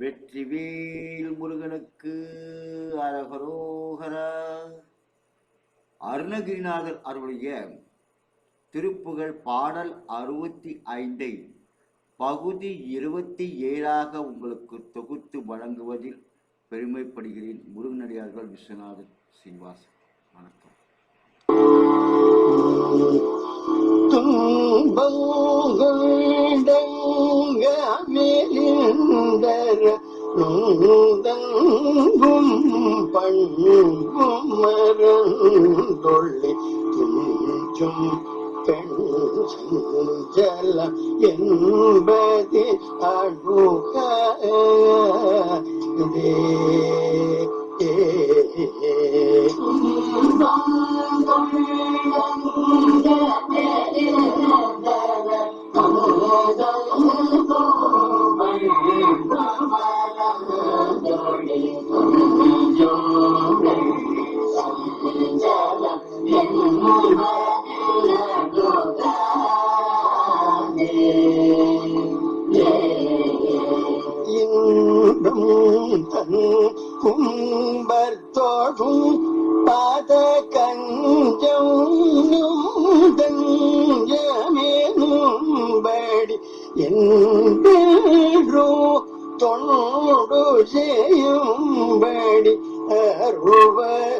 வெற்றிவேல் முருகனுக்கு அரகரோகரா. அருணகிரிநாதர் அருளிய திருப்புகழ் பாடல் அறுபத்தி ஐந்தை பகுதி இருபத்தி ஏழாக உங்களுக்கு தொகுத்து வழங்குவதில் பெருமைப்படுகிறேன் முருகனடியார்கள் விஸ்வநாதன் சீனிவாசன். வணக்கம். துன்பங்கள் மேலிந்தர நூதங்கும் பண்ணும் துஞ்சும் பெண் சஞ்சல என்பது அழுக இன்பம் கும்பர்த்தோடும் பாத கஞ்சம் தஞ்சமேனும்படி என்போ தொண்டு செய்யும்படி அருவர்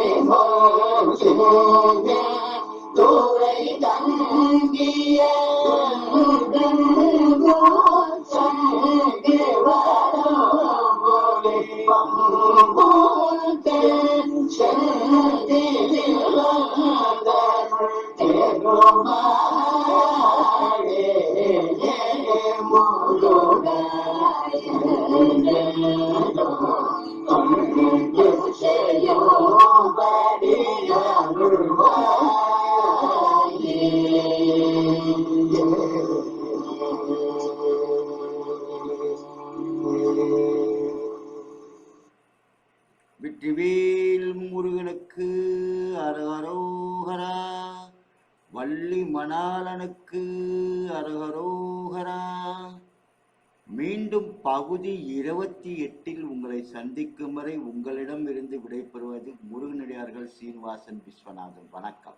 thượng đa tu lấy cảnh kia đừng có sanh kia ba đô đề bằng bốn tên sanh đi thiên lăng đàn thiện ngô ma đề nhé mô Vetrivel முருகனுக்கு அரகரோகரா. வள்ளி மணாலனுக்கு அரகரோகரா. மீண்டும் பகுதி இருபத்தி எட்டில் உங்களை சந்திக்கும் வரை உங்களிடம் இருந்து விடைபெறுவது முருகனடியார்கள் சீனிவாசன் விஸ்வநாதன். வணக்கம்.